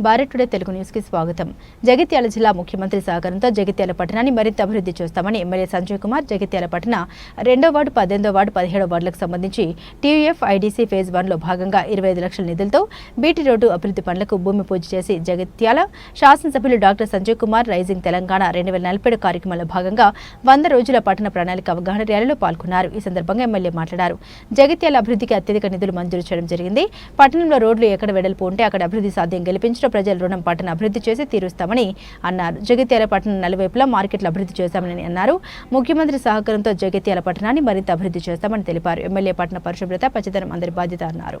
Bharat today Telugu న్యూస్కి స్వాగతం. జగిత్యాల జిల్లా ముఖ్యమంత్రి సహకారంతో జగిత్యాల పట్టణాన్ని మరింత అభివృద్ధి చేస్తామని ఎమ్మెల్యే సంజయ్ కుమార్ జగిత్యాల పట్టణ రెండో వార్డు పద్దెనిమిదో వార్డు పదిహేడో వార్డులకు సంబంధించి టీయూఎఫ్ ఐడీసీ ఫేజ్ వన్లో భాగంగా ఇరవై ఐదు లక్షల నిధులతో బీటీ రోడ్డు అభివృద్ధి పనులకు భూమి పూజ చేసి జగిత్యాల శాసనసభ్యులు డాక్టర్ సంజయ్ కుమార్ రైజింగ్ తెలంగాణ రెండు వేల నలభై ఏడు కార్యక్రమంలో భాగంగా వంద రోజుల పట్టణ ప్రణాళిక అవగాహన ర్యాలీలో పాల్గొన్నారు. ఈ సందర్భంగా ఎమ్మెల్యే మాట్లాడారు. జగిత్యాల అభివృద్ధికి అత్యధిక నిధులు మంజూరు చేయడం జరిగింది. పట్టణంలో రోడ్లు ఎక్కడ వెడల్పు ఉంటే అక్కడ అభివృద్ధి సాధ్యం రాష్ట్ర ప్రజల రుణం పట్టణ అభివృద్ధి చేసి తీరుస్తామని అన్నారు. జగిత్యాల పట్టణం నలువైపులా మార్కెట్లు అభివృద్ధి చేస్తామని అన్నారు. ముఖ్యమంత్రి సహకారంతో జగిత్యాల పట్టణాన్ని మరింత అభివృద్ధి చేస్తామని తెలిపారు. ఎమ్మెల్యే పట్టణ పరిశుభ్రత పచ్చదనం అందరి బాధ్యత అన్నారు.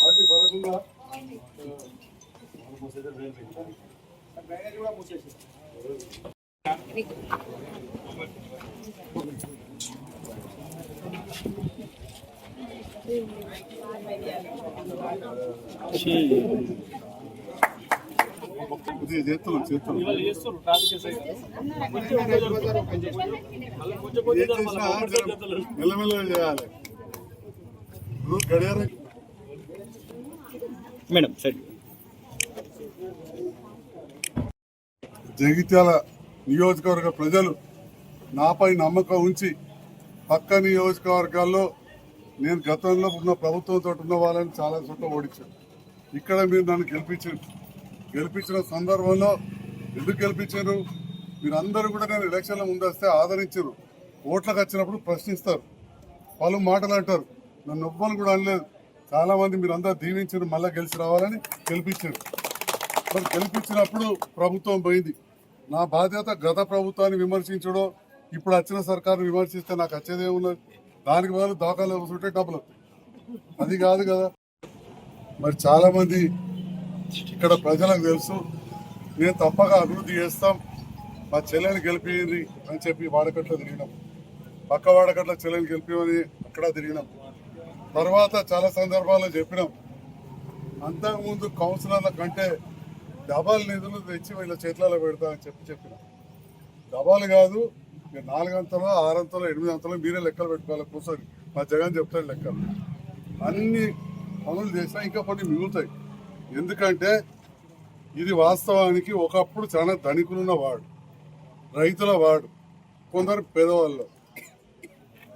వాటి పడకుండా చేస్తున్నాం చేస్తున్నాం మెల్లమెల్లగా చేయాలి గడియారం మేడం సరే. జగిత్యాల నియోజకవర్గ ప్రజలు నాపై నమ్మకం ఉంచి పక్క నియోజకవర్గాల్లో నేను గతంలో ఉన్న ప్రభుత్వంతో ఉన్న వాళ్ళని చాలా చోట్ల ఓడించాను. ఇక్కడ మీరు నన్ను గెలిపించారు గెలిపించిన సందర్భంలో ఎందుకు గెలిపించారు? మీరందరూ కూడా నేను ఎలక్షన్ల ముందు వస్తే ఆదరించారు. ఓట్లకు వచ్చినప్పుడు ప్రశ్నిస్తారు. పలు మాటలు అంటారు. నన్ను ఎవ్వరు కూడా అనలేదు. చాలా మంది మీరు అందరూ దీవించారు మళ్ళీ గెలిచి రావాలని గెలిపించారు. మరి గెలిపించినప్పుడు ప్రభుత్వం పోయింది. నా బాధ్యత గత ప్రభుత్వాన్ని విమర్శించడం ఇప్పుడు వచ్చిన సర్కారు విమర్శిస్తే నాకు వచ్చేదే ఉన్నది దానికి బదులు దాఖలు వస్తుంటే డబ్బులు. అది కాదు కదా. మరి చాలా మంది ఇక్కడ ప్రజలకు తెలుసు నేను తప్పగా అభివృద్ధి చేస్తాం మా చెల్లెని గెలిపింది అని చెప్పి వాడకట్లో తిరిగినాం. పక్క వాడకట్లో చెల్లెని గెలిపిమని అక్కడ తిరిగినాం. తర్వాత చాలా సందర్భాల్లో చెప్పినాం. అంతకుముందు కౌన్సిలర్ల కంటే డబల్ నిధులు తెచ్చి వీళ్ళ చేతులలో పెడతా అని చెప్పి చెప్పిన. డబాలు కాదు మీరు నాలుగంతలో ఆరంతలో ఎనిమిది అంతలో మీరే లెక్కలు పెట్టుకోవాలి కూర్చొని. మా జగన్ చెప్తాడు లెక్కలు. అన్ని పనులు చేసినా ఇంకా కొన్ని మిగులుతాయి. ఎందుకంటే ఇది వాస్తవానికి ఒకప్పుడు చాలా ధనికులున్న వాడు రైతుల వాడు కొందరు పేదవాళ్ళు.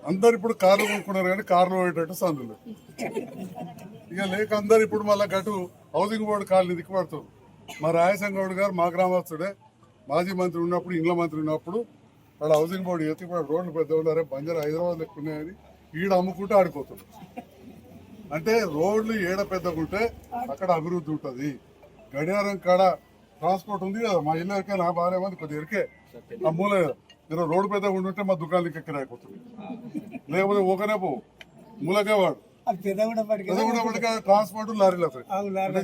అందరు ఇప్పుడు కార్లు కొనుక్కున్నారు కానీ కార్లు పోయేటట్టు సందులు. ఇక లేక అందరు ఇప్పుడు మళ్ళీ గటు హౌసింగ్ బోర్డు కాలనీ దిక్కుపడుతుంది మా రాయసం గౌడ్ గారు మా గ్రామస్తుడే మాజీ మంత్రి ఉన్నప్పుడు ఇండ్ల మంత్రి ఉన్నప్పుడు వాళ్ళ హౌసింగ్ బోర్డు ఎత్తి రోడ్లు పెద్ద ఉన్నారే బంజర్ హైదరాబాద్ లెక్క ఉన్నాయని ఈడ అమ్ముకుంటూ ఆడిపోతుంది అంటే రోడ్లు ఏడ పెద్దగుంటే అక్కడ అభివృద్ధి ఉంటుంది. గడియారం కాడ ట్రాన్స్పోర్ట్ ఉంది కదా మా ఇల్లు ఎరికే నా భార్య మంది కొద్ది ఎరికే. ఆ మూల మీరు రోడ్డు పెద్దగా ఉండుంటే మా దుకాణాలు ఎక్కడ అయిపోతుంది లేకపోతే ఒకనే పోవు. మూలకే వాడు ట్రాన్స్పోర్ట్ లారీలు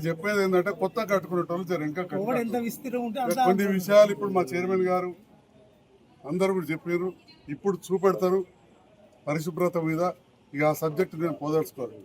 చెప్పేది ఏంటంటే కొత్త కట్టుకునేటోళ్ళు ఇంకా ఉంటే కొన్ని విషయాలు ఇప్పుడు మా చైర్మన్ గారు అందరూ కూడా చెప్పారు ఇప్పుడు చూపెడతారు పరిశుభ్రత మీద ఇక ఆ సబ్జెక్ట్ నేను పోదలుచుకోవాలి